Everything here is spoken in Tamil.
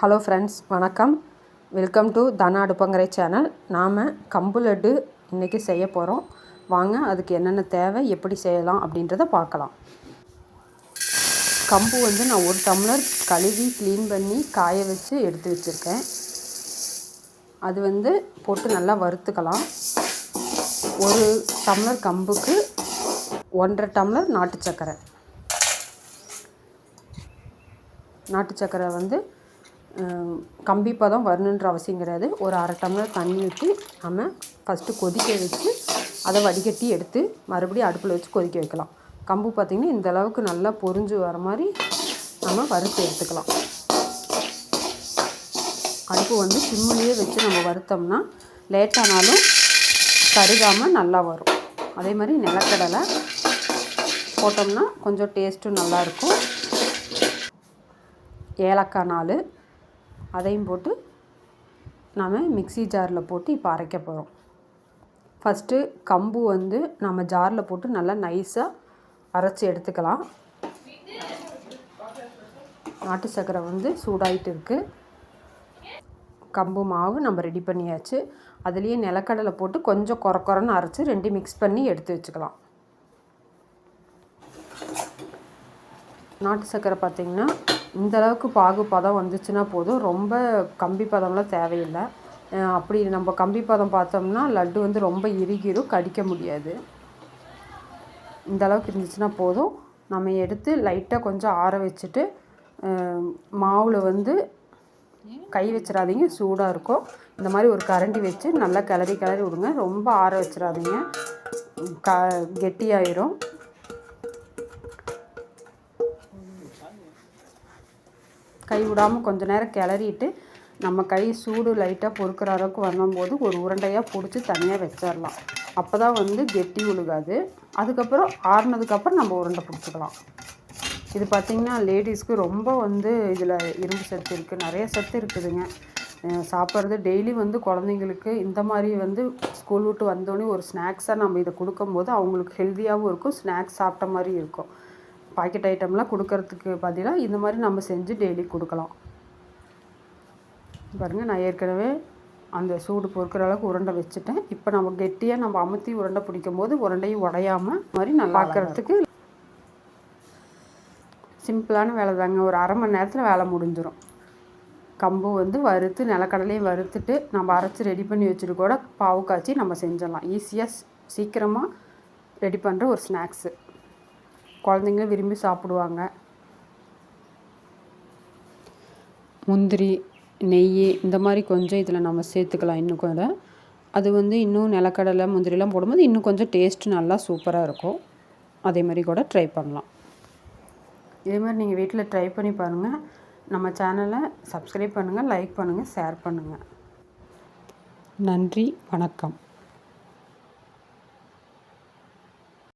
ஹலோ ஃப்ரெண்ட்ஸ் வணக்கம். Welcome to Dhana அடுப்பங்கரை channel. நாம் கம்பு லட்டு இன்றைக்கி செய்ய போகிறோம் வாங்க அதுக்கு என்னென்ன தேவை எப்படி செய்யலாம் அப்படின்றத பார்க்கலாம். கம்பு வந்து நான் ஒரு டம்ளர் கழுவி க்ளீன் பண்ணி காய வச்சு எடுத்து வச்சுருக்கேன். அது வந்து போட்டு நல்லா வறுத்துக்கலாம். ஒரு டம்ளர் கம்புக்கு ஒன்றரை டம்ளர் நாட்டு சர்க்கரை. நாட்டு சர்க்கரை வந்து கம்பி பதம் வரணுன்ற அவசியம் கிடையாது. ஒரு அரை டம்ளர் தண்ணி ஊற்றி நம்ம ஃபஸ்ட்டு கொதிக்க வச்சு அதை வடிகட்டி எடுத்து மறுபடியும் அடுப்பில் வச்சு கொதிக்க வைக்கலாம். கம்பு பார்த்திங்கன்னா இந்த அளவுக்கு நல்லா பொறிஞ்சு வர மாதிரி நம்ம வறுத்து எடுத்துக்கலாம். அடுப்பு வந்து சிம்மிலேயே வச்சு நம்ம வறுத்தோம்னா லேட்டானாலும் கருகாமல் நல்லா வரும். அதே மாதிரி நிலக்கடலை போட்டோம்னா கொஞ்சம் டேஸ்ட்டும் நல்லாயிருக்கும் ஏலக்காய் நாலு அதையும் போட்டு நாம் மிக்சி ஜாரில் போட்டு இப்போ அரைக்க போகிறோம். ஃபஸ்ட்டு கம்பு வந்து நம்ம ஜாரில் போட்டு நல்லா நைஸாக அரைச்சி எடுத்துக்கலாம். நாட்டு சர்க்கரை வந்து சூடாகிட்டு இருக்குது கம்பு மாவு நம்ம ரெடி பண்ணியாச்சு. அதுலேயே நிலக்கடலை போட்டு கொஞ்சம் குற குறன்னு அரைச்சி ரெண்டு மிக்ஸ் பண்ணி எடுத்து வச்சுக்கலாம். நாட்டு சர்க்கரை பார்த்திங்கன்னா இந்த அளவுக்கு பாகு பதம் வந்துச்சுன்னா போதும். ரொம்ப கம்பி பதம்லாம் தேவையில்லை. அப்படி நம்ம கம்பி பதம் பார்த்தோம்னா லட்டு வந்து ரொம்ப இறுகிரும் கடிக்க முடியாது. இந்த அளவுக்கு இருந்துச்சுன்னா போதும். நம்ம எடுத்து லைட்டாக கொஞ்சம் ஆற வச்சுட்டு மாவில் வந்து கை வச்சிடாதீங்க சூடாக இருக்கும். இந்த மாதிரி ஒரு கரண்டி வச்சு நல்லா கிளறி கிளறி விடுங்க. ரொம்ப ஆற வச்சிடாதீங்க. க கெட்டியாயிரும். கை விடாமல் கொஞ்ச நேரம் கிளறிட்டு நம்ம கை சூடு லைட்டாக பொறுக்கிற அளவுக்கு வரும்போது ஒரு உருண்டையாக பிடிச்சி தனியாக வச்சிடலாம் அப்போ தான் வந்து கெட்டி உழுகாது. அதுக்கப்புறம் ஆறுனதுக்கப்புறம் நம்ம உருண்டை பிடிச்சிக்கலாம். இது பார்த்திங்கன்னா லேடிஸ்க்கு ரொம்ப வந்து இதில் இரும்பு சத்து இருக்குது நிறைய சத்து இருக்குதுங்க. சாப்பிட்றது டெய்லி வந்து குழந்தைங்களுக்கு இந்த மாதிரி வந்து ஸ்கூல் விட்டு வந்தோடனே ஒரு ஸ்நாக்ஸாக நம்ம இதை கொடுக்கும்போது அவங்களுக்கு ஹெல்த்தியாகவும் இருக்கும். ஸ்நாக்ஸ் சாப்பிட்ட மாதிரி இருக்கும். பாக்கெட் ஐட்டம்லாம் கொடுக்கறதுக்கு பதிலாக இந்த மாதிரி நம்ம செஞ்சு டெய்லி கொடுக்கலாம். பாருங்கள் நான் ஏற்கனவே அந்த சூடு பொறுக்கிற அளவுக்கு உருண்டை வச்சுட்டேன். இப்போ நம்ம கெட்டியாக நம்ம அமுத்தி உருண்டை பிடிக்கும் போது உருண்டையும் உடையாமல் மாதிரி நல்லா பார்க்குறதுக்கு சிம்பிளான வேலை தாங்க. ஒரு அரை மணி நேரத்தில் வேலை முடிஞ்சிடும் கம்பு வந்து வறுத்து நிலக்கடலையும் வறுத்துட்டு நம்ம அரைச்சி ரெடி பண்ணி வச்சுட்டு கூட பாவு காய்ச்சி நம்ம செஞ்சிடலாம். ஈஸியாக சீக்கிரமாக ரெடி பண்ணுற ஒரு ஸ்நாக்ஸு குழந்தைங்க விரும்பி சாப்பிடுவாங்க. முந்திரி நெய் இந்த மாதிரி கொஞ்சம் இதில் நம்ம சேர்த்துக்கலாம் இன்னும் கூட. அது வந்து இன்னும் நிலக்கடலை முந்திரிலாம் போடும்போது இன்னும் கொஞ்சம் டேஸ்ட்டு நல்லா சூப்பராக இருக்கும். அதே மாதிரி கூட ட்ரை பண்ணலாம். இதே மாதிரி நீங்கள் வீட்டில் ட்ரை பண்ணி பாருங்கள் நம்ம சேனலை சப்ஸ்கிரைப் பண்ணுங்கள் லைக் பண்ணுங்கள் ஷேர் பண்ணுங்கள் நன்றி வணக்கம்.